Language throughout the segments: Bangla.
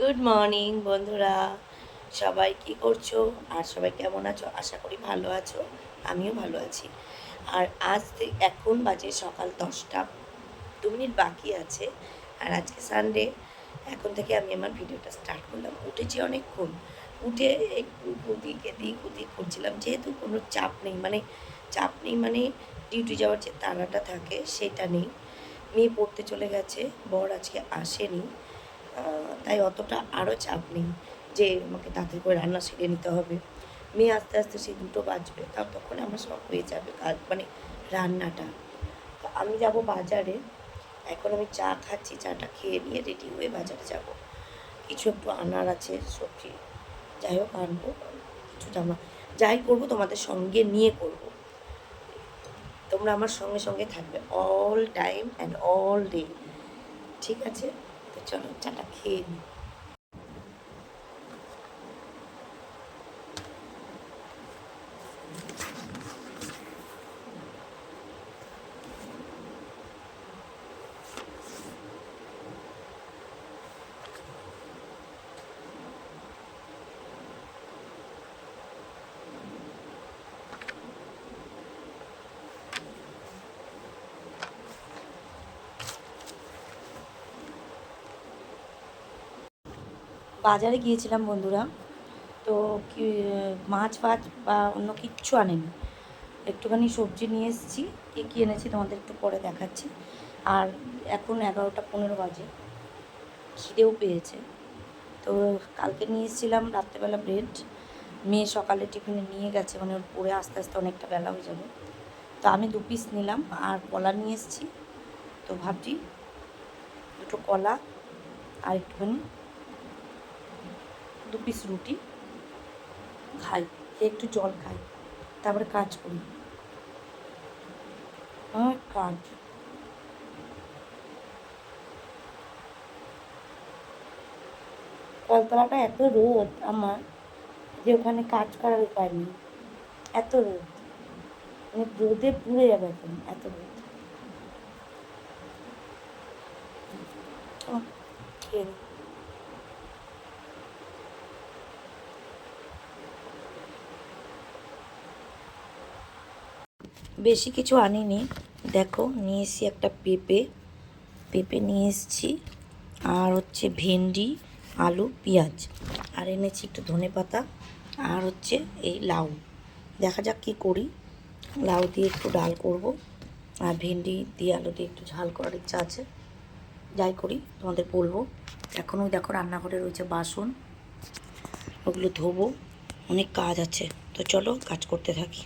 গুড মর্নিং বন্ধুরা। সবাই কি করছ? আর সবাই কেমন আছো? আশা করি ভালো আছো। আমিও ভালো আছি। আর আজ এখন বাজে সকাল দশটা। দু মিনিট বাকি আছে। আর আজকে সানডে এখন থেকে আমি আমার ভিডিওটা স্টার্ট করলাম। উঠেছি অনেকক্ষণ। উঠে একটু কুদিক এদিক ওদিক করছিলাম যেহেতু কোনো চাপ নেই মানে চাপ নেই মানে ডিউটি যাওয়ার যে তাড়াটা থাকে, সেটা নেই। মেয়ে পড়তে চলে গেছে। বর আজকে আসেনি। তাই অতটা আরও চাপ নেই যে আমাকে তাড়াতাড়ি করে রান্না সেরে নিতে হবে। মেয়ে আস্তে আস্তে সে দুটো বাজবে তার তখন আমার সব হয়ে যাবে কাজ মানে রান্নাটা। তো আমি যাব বাজারে, এখন আমি চা খাচ্ছি, চাটা খেয়ে নিয়ে রেডি হয়ে বাজারে যাব। কিছু একটু আনার আছে, সবজি। যাই হোক, আনব, কিছু জামা। যাই করব, তোমাদের সঙ্গে নিয়ে করব। তোমরা আমার সঙ্গে সঙ্গে থাকবে all time and all day ঠিক আছে? চলো চাটা খেয়ে নিই বাজারে গিয়েছিলাম বন্ধুরা। তো কি, মাছ ফাছ বা অন্য কিচ্ছু আনেনি। একটুখানি সবজি নিয়ে এসেছি, কী কী এনেছি তোমাদের একটু পরে দেখাচ্ছি। আর এখন এগারোটা পনেরো বাজে, খিদেও পেয়েছে। তো কালকে নিয়ে এসেছিলাম রাত্রেবেলা ব্রেড। মেয়ে সকালে টিফিনে নিয়ে গেছে মানে ওর পরে আস্তে আস্তে অনেকটা বেলা হয়ে যাবে। তো আমি দু পিস নিলাম, আর কলা নিয়ে এসেছি। তো ভাবছি দুটো কলা আর একটুখানি দু পিস রুটি খাই, একটু জল খাই, তারপরে কাজ করি। অনেক কাজ। কলতলাটা এত রোদ আমার যে ওখানে কাজ করার উপায় নেই। এত রোদ। মানে রোদে পুড়ে যাবে এখন এত রোদ। খেয়ে বেশি কিছু আনিনি। দেখো, নিয়ে এসেছি একটা পেঁপে। পেঁপে নিয়ে এসেছি। আর হচ্ছে ভেন্ডি, আলু, পেঁয়াজ। আর এনেছি একটু ধনে পাতা। আর হচ্ছে এই লাউ। দেখা যাক কী করি। লাউ দিয়ে একটু ডাল করব। আর ভেন্ডি দিয়ে আলু দিয়ে একটু ঝাল করার ইচ্ছা আছে। যাই করি, তোমাদের বলব। এখন ওই দেখো রান্নাঘরে রয়েছে বাসন। ওগুলো ধোবো। অনেক কাজ আছে। তো চলো, কাজ করতে থাকি।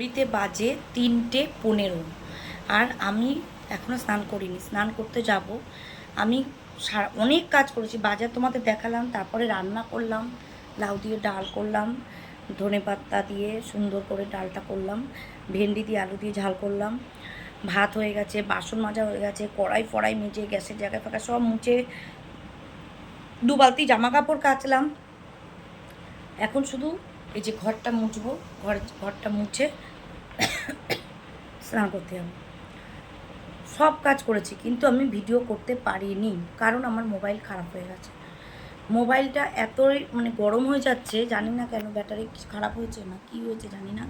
ঘড়িতে বাজে তিনটে পনেরো। আর আমি এখনও স্নান করিনি, স্নান করতে যাব। আমি অনেক কাজ করেছি, বাজার তোমাদের দেখালাম, তারপরে রান্না করলাম, লাউ দিয়ে ডাল করলাম, ধনে পাতা দিয়ে সুন্দর করে ডালটা করলাম, ভেন্ডি দিয়ে আলু দিয়ে ঝাল করলাম, ভাত হয়ে গেছে, বাসন মাজা হয়ে গেছে, কড়াই ফড়াই মেজে গ্যাসের জায়গায় ফাঁকা সব মুছে দু বালতি জামা কাপড় কাচলাম। এখন শুধু এই যে ঘরটা মুছবো, ঘর, ঘরটা মুছে স্নান করতে হবে। সব কাজ করেছি, কিন্তু আমি ভিডিও করতে পারিনি, কারণ আমার মোবাইল খারাপ হয়ে গেছে। মোবাইলটা এতই মানে গরম হয়ে যাচ্ছে, জানি না কেন ব্যাটারি খারাপ হয়েছে না কি হয়েছে জানি না।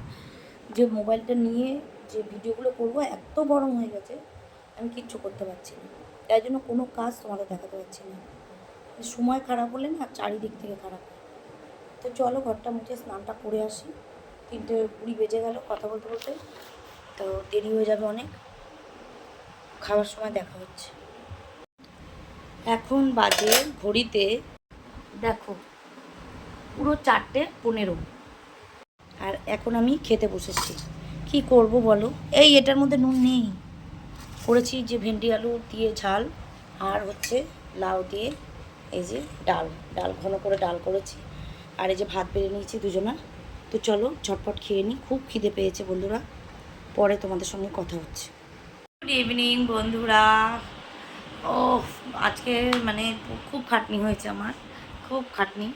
যে মোবাইলটা নিয়ে যে ভিডিওগুলো করব, এত গরম হয়ে গেছে, আমি কিচ্ছু করতে পারছি না। তাই জন্য কোনো কাজ তোমাদের দেখাতে পারছি না। সময় খারাপ হলে না চারিদিক থেকে খারাপ তো চলো ঘরটা মুছে স্নানটা করে আসি। তিনটে কুড়ি বেজে গেল কথা বলতে বলতে। তো দেরি হয়ে যাবে অনেক। খাওয়ার সময় দেখা হচ্ছে। এখন বাজে ঘড়িতে, দেখো, পুরো চারটে পনেরো। আর এখন আমি খেতে বসেছি। কি করব বলো? এই এটার মধ্যে নুন নেই। করেছি যে ভেন্ডি, আলু দিয়ে ঝাল, আর হচ্ছে লাউ দিয়ে এই যে ডাল। ডাল, ঘন করে ডাল করেছি। আর এই যে ভাত বেড়ে নিয়েছি দুজনা। তো চলো, ঝটপট খেয়ে নিই খুব খিদে পেয়েছে বন্ধুরা। পরে তোমাদের সঙ্গে কথা হচ্ছে। গুড ইভিনিং বন্ধুরা। ও আজকে মানে খুব খাটনি হয়েছে আমার। খুব খাটনি।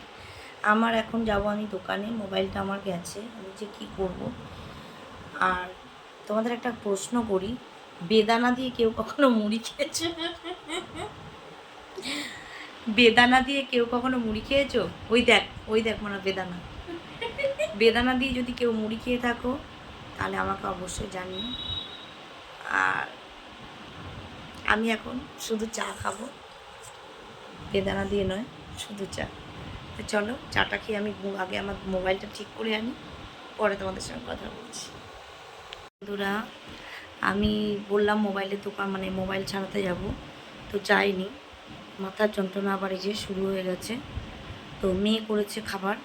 আমার এখন যাব আমি দোকানে, মোবাইলটা আমার গেছে। আমি যে কী করব? আর তোমাদের একটা প্রশ্ন করি, বেদানা দিয়ে কেউ কখনো মুড়ি খেয়েছে? বেদানা দিয়ে কেউ কখনো মুড়ি খেয়েছো? ওই দেখ ওই দেখ মানে বেদানা। বেদানা দিয়ে যদি কেউ মুড়ি খেয়ে থাকো, তাহলে আমাকে অবশ্যই জানিও। আর আমি এখন শুধু চা খাব। বেদানা দিয়ে নয়, শুধু চা। তো চলো, চাটা খেয়ে আমি আগে আমার মোবাইলটা ঠিক করে আনি, পরে তোমাদের সঙ্গে কথা বলছি। বন্ধুরা, আমি বললাম মোবাইলের দোকান মানে মোবাইল ছাড়াতে যাব, তো যাইনি। মাথার যন্ত্রণা আবার এই যে শুরু হয়ে গেছে। তো মেয়ে করেছে খাবার।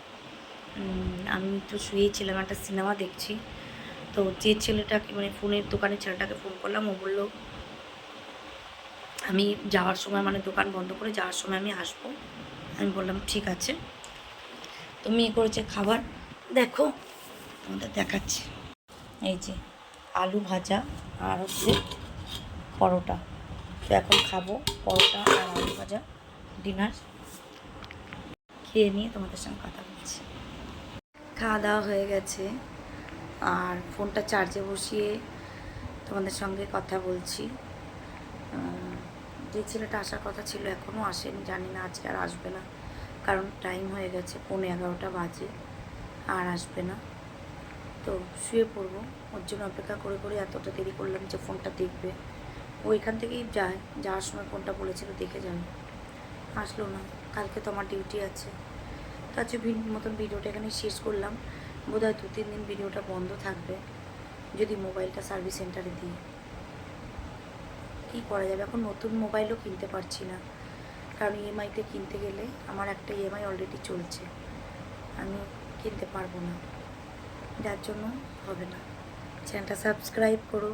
আমি তো শুয়েছিলাম একটা সিনেমা দেখছি। তো যে ছেলেটাকে মানে ফোনের দোকানের ছেলেটাকে ফোন করলাম, ও বলল, আমি যাওয়ার সময় মানে দোকান বন্ধ করে যাওয়ার সময় আমি আসব। আমি বললাম, ঠিক আছে। তো মেয়ে করেছে খাবার, দেখো, তোমাদের দেখাচ্ছি। এই যে আলু ভাজা আর হচ্ছে পরোটা। তো এখন খাব পরোটা আর আলু ভাজা, ডিনার। খেয়ে নিয়ে তোমাদের সঙ্গে কথা বলছি। খাওয়া দাওয়া হয়ে গেছে। আর ফোনটা চার্জে বসিয়ে তোমাদের সঙ্গে কথা বলছি। যে ছেলেটা আসার কথা ছিল এখনও আসেনি, জানি না আজকে আর আসবে না। কারণ টাইম হয়ে গেছে পৌনে এগারোটা বাজে, আর আসবে না। তো শুয়ে পড়ব, ওর জন্য অপেক্ষা করে করে এতটা দেরি করলাম যে ফোনটা দেখবে। ও এখান থেকেই যায়, যাওয়ার সময় ফোনটা বলেছিল দেখে যাবে। আসলো না, কালকে তো আমার ডিউটি আছে। তো আজকে মতন ভিডিওটা এখানে শেষ করলাম, বোধহয় দু তিন দিন ভিডিওটা বন্ধ থাকবে, যদি মোবাইলটা সার্ভিস সেন্টারে দিই। কী করা যাবে? এখন নতুন মোবাইলও কিনতে পারছি না, কারণ ইএমআইতে কিনতে গেলে আমার একটা ইএমআই অলরেডি চলছে, আমি কিনতে পারব না। যার জন্য হবে না। চ্যানেলটা সাবস্ক্রাইব করো,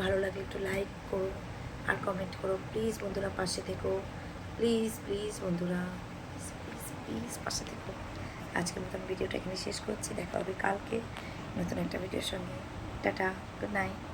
ভালো লাগলে একটু লাইক করো, আর কমেন্ট করো। প্লিজ বন্ধুরা পাশে থেকো। প্লিজ প্লিজ বন্ধুরা। প্লিজ পাশে থেকো। আজকের মতন ভিডিওটা এখানে শেষ করছি। দেখা হবে কালকে নতুন একটা ভিডিওর সঙ্গে। Tata good night